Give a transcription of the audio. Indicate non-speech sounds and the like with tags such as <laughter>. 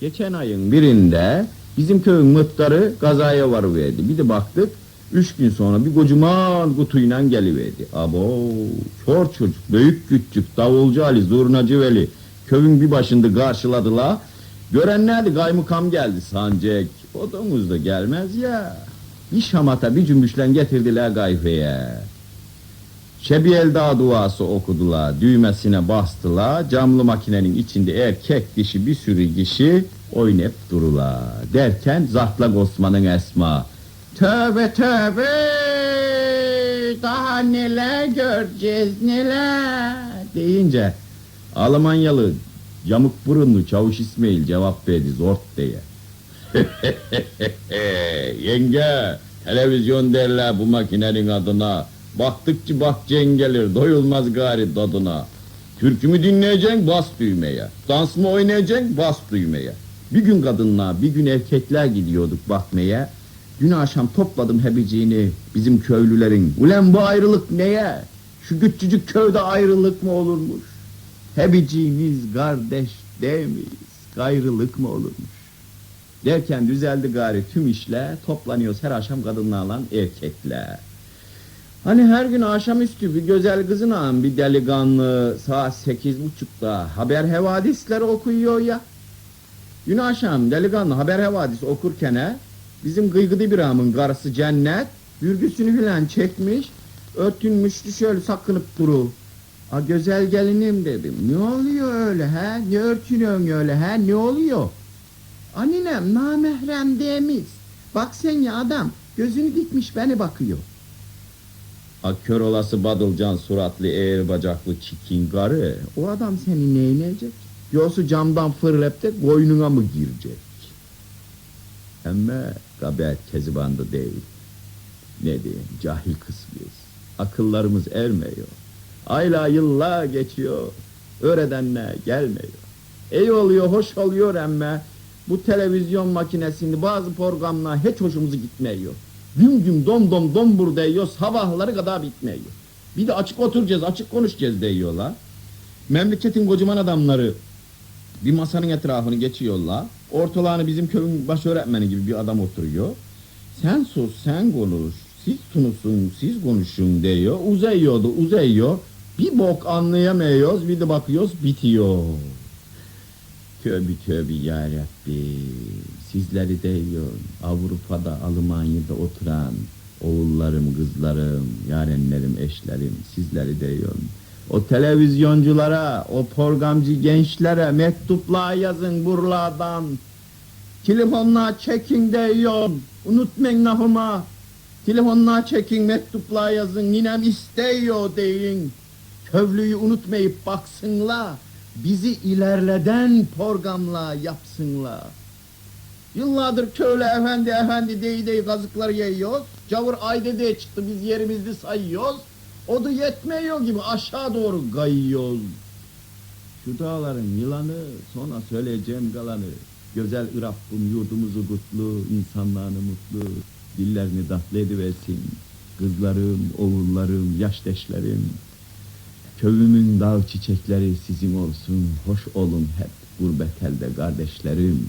Geçen ayın birinde bizim köyün mıhtarı kazaya varıverdi. Bir de baktık üç gün sonra bir kocaman kutuyla geliverdi. Abo çor çocuk, büyük küçük, davulcu Ali, zurnacı Veli köyün bir başında karşıladılar. Görenlerdi kaymakam geldi sancak. O domuz da gelmez ya. Bir şamata bir cümbüşle getirdiler gayfeye. Şebiyel Dağ duası okudular, düğmesine bastılar, camlı makinenin içinde erkek dişi bir sürü kişi oynayıp durula. Derken Zatlak Osman'ın esma. Tövbe tövbe, daha neler göreceğiz neler deyince Almanyalı yamuk burunlu çavuş İsmail cevap verdi zort diye. <laughs> Yenge, televizyon derler bu makinenin adına. Baktıkça bak gelir, doyulmaz gari tadına. Türkümü dinleyeceksin, bas düğmeye. Dans mı oynayacaksın, bas düğmeye. Bir gün kadınlar, bir gün erkekler gidiyorduk bakmaya. Dün akşam topladım hebiciğini bizim köylülerin. Ulan bu ayrılık neye? Şu küçücük köyde ayrılık mı olurmuş? Hebiciğimiz kardeş değil miyiz? Gayrılık mı olurmuş? Derken düzeldi gari tüm işler. Toplanıyoruz her akşam kadınlarla erkekler. Hani her gün akşamüstü bir güzel kızın ağam bir delikanlı saat sekiz buçukta haber hevadisleri okuyor ya. Dün akşam delikanlı haber havadis okurken bizim gıygıdı bir ağamın karısı cennet bürgüsünü filan çekmiş örtünmüştü şöyle sakınıp duru. A güzel gelinim dedim. Ne oluyor öyle he? Ne örtünüyorsun öyle he? Ne oluyor? Annem namahrem demiş. Bak sen ya adam gözünü dikmiş beni bakıyor. Kör olası badılcan suratlı eğer bacaklı çikin karı o adam seni neyneyecek? Yoksa camdan fırlayıp da boynuna mı girecek? Ama kabahat kezibanda değil. Ne diyeyim cahil kısmıyız. Akıllarımız ermiyor. Ayla yıllar geçiyor. Öğredenler gelmiyor. İyi oluyor, hoş oluyor ama bu televizyon makinesinde bazı programlar hiç hoşumuza gitmiyor. Güm güm dom dom dom buradayıyor, sabahları kadar bitmiyor. Bir de açık oturacağız, açık konuşacağız diyorlar. Memleketin kocaman adamları bir masanın etrafını geçiyorlar. Ortalağını bizim köyün baş öğretmeni gibi bir adam oturuyor. Sen sus, sen konuş. Siz sunusun, siz konuşun diyor. Uzayıyordu, uzayıyor. Bir bok anlayamıyoruz, bir de bakıyoruz bitiyor. Tövbe tövbe yarabbi. Sizleri diyor Avrupa'da, Almanya'da oturan oğullarım, kızlarım, yarenlerim, eşlerim sizleri diyor. O televizyonculara, o programcı gençlere mektuplar yazın buralardan. Telefonla çekin diyor. Unutmayın lafıma. Telefonla çekin mektuplar yazın. Ninem istiyor deyin. Kövlüyü unutmayıp baksınlar. Bizi ilerleden programla yapsınlar. Yıllardır köylü efendi efendi deyi deyi kazıkları yiyoruz. Cavur ayda diye çıktı biz yerimizde sayıyoruz. O da yetmiyor gibi aşağı doğru kayıyoruz. Şu dağların yılanı sonra söyleyeceğim kalanı. Güzel Rabbim yurdumuzu kutlu, insanlarını mutlu, dillerini tatlı ediversin. Kızlarım, oğullarım, yaşdeşlerim. Köyümün dağ çiçekleri sizin olsun, hoş olun hep gurbet elde kardeşlerim.